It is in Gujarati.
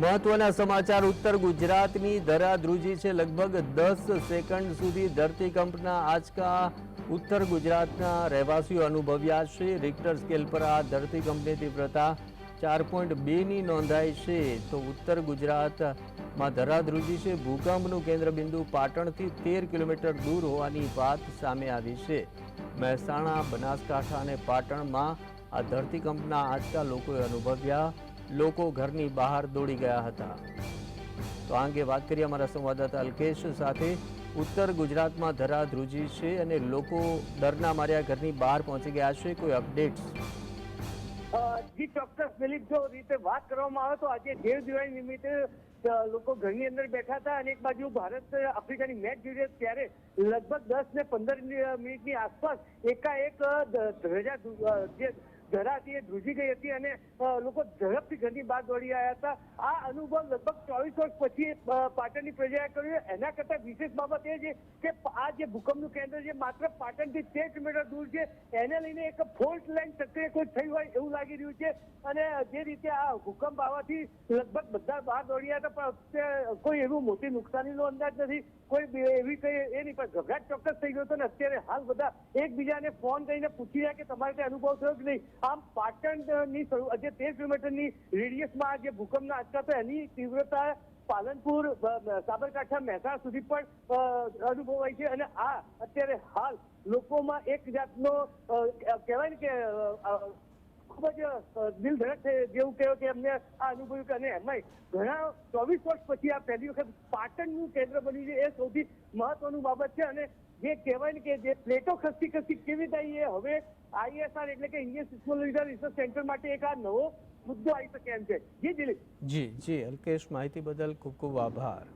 મહત્વના સમાચાર ઉત્તર ગુજરાતની ધરાધ્રુજી છે. લગભગ દસ સેકન્ડ સુધી ધરતીકંપના આંચકા ઉત્તર ગુજરાતના રહેવાસીઓ અનુભવ્યા છે. રિક્ટર સ્કેલ પર આ ધરતીકંપની તીવ્રતા ચાર પોઈન્ટ બેની નોંધાઈ છે. તો ઉત્તર ગુજરાતમાં ધરાધ્રુજી છે. ભૂકંપનું કેન્દ્રબિંદુ પાટણથી તેર કિલોમીટર દૂર હોવાની વાત સામે આવી છે. મહેસાણા, બનાસકાંઠા અને પાટણમાં આ ધરતીકંપના આંચકા લોકોએ અનુભવ્યા લોકો ઘરની બહાર દોડી ગયા હતા. તો આ અંગે વાત કરીએ અમારા સંવાદદાતા અલ્કેશ સાથે. ઉત્તર ગુજરાતમાં ધરાધ્રુજી છે અને લોકો ડરના માર્યા ઘરની બહાર પહોંચી ગયા છે. કોઈ અપડેટ્સ? અ, જી ચોક્કસ દિલીપ જો રીતે વાત કરવામાં આવે તો આજે દેવ દિવાળી નિમિત્તે લોકો ઘરની અંદર બેઠા હતા અને એક બાજુ ભારત આફ્રિકાની મેચ જોઈ રહ્યા ત્યારે લગભગ દસ ને પંદર મિનિટની આસપાસ એકાએક અ, ધ- ધજા ધ્રુ- અ, જે ધરા એ ધ્રુજી ગઈ હતી અને લોકો ઝડપથી ઘરની બહાર દોડી આવ્યા હતા. આ અનુભવ લગભગ ચોવીસ વર્ષ પછી પાટણની પ્રજાએ કર્યો એના કરતા વિશેષ બાબત એ છે કે, આ જે ભૂકંપનું કેન્દ્ર છે, માત્ર પાટણથી તેર કિલોમીટર દૂર છે. એને લઈને એક ફોલ્ટ લાઈન સક્રિય કોઈ થઈ હોય એવું લાગી રહ્યું છે. અને જે રીતે આ ભૂકંપ આવવાથી લગભગ બધા બહાર દોડ્યા હતા, પણ કોઈ એવું મોટી નુકસાનીનો અંદાજ નથી. કોઈ એવી કઈ એ નહીં, પણ ગભરાટ ચોક્કસ થઈ ગયો હતો. ને અત્યારે હાલ બધા એકબીજાને ફોન કરીને પૂછી રહ્યા કે તમારે ત્યાં અનુભવ થયો કે નહીં. આમ પાટણની જે તેર કિલોમીટરની રેડિયસમાં જે ભૂકંપના આંચકા તો એની તીવ્રતા પાલનપુર સાબરકાંઠા, મહેસાણા સુધી પણ અનુભવાય છે. અને આ અત્યારે હાલ લોકોમાં એક જાતનો કહેવાય ને કે ખૂબ જ દિલ ધડક છે જેવું કહ્યું કે અમને આ અનુભવ્યું કે અને એમાંય ઘણા ચોવીસ વર્ષ પછી આ પહેલી વખત પાટણનું કેન્દ્ર બન્યું છે એ સૌથી મહત્વનું બાબત છે અને જે કહેવાય ને કે જે પ્લેટો ખસી ખસી કેવી એ હવે આઈએસઆર એટલે કે ઇન્ડિયન સિસ્મોલોજીકલ રિસર્ચ સેન્ટર માટે એક આ નવો મુદ્દો આવી શકે એમ છે. જી દિલીપ. જી જી, અલ્કેશ, માહિતી બદલ ખૂબ ખૂબ આભાર.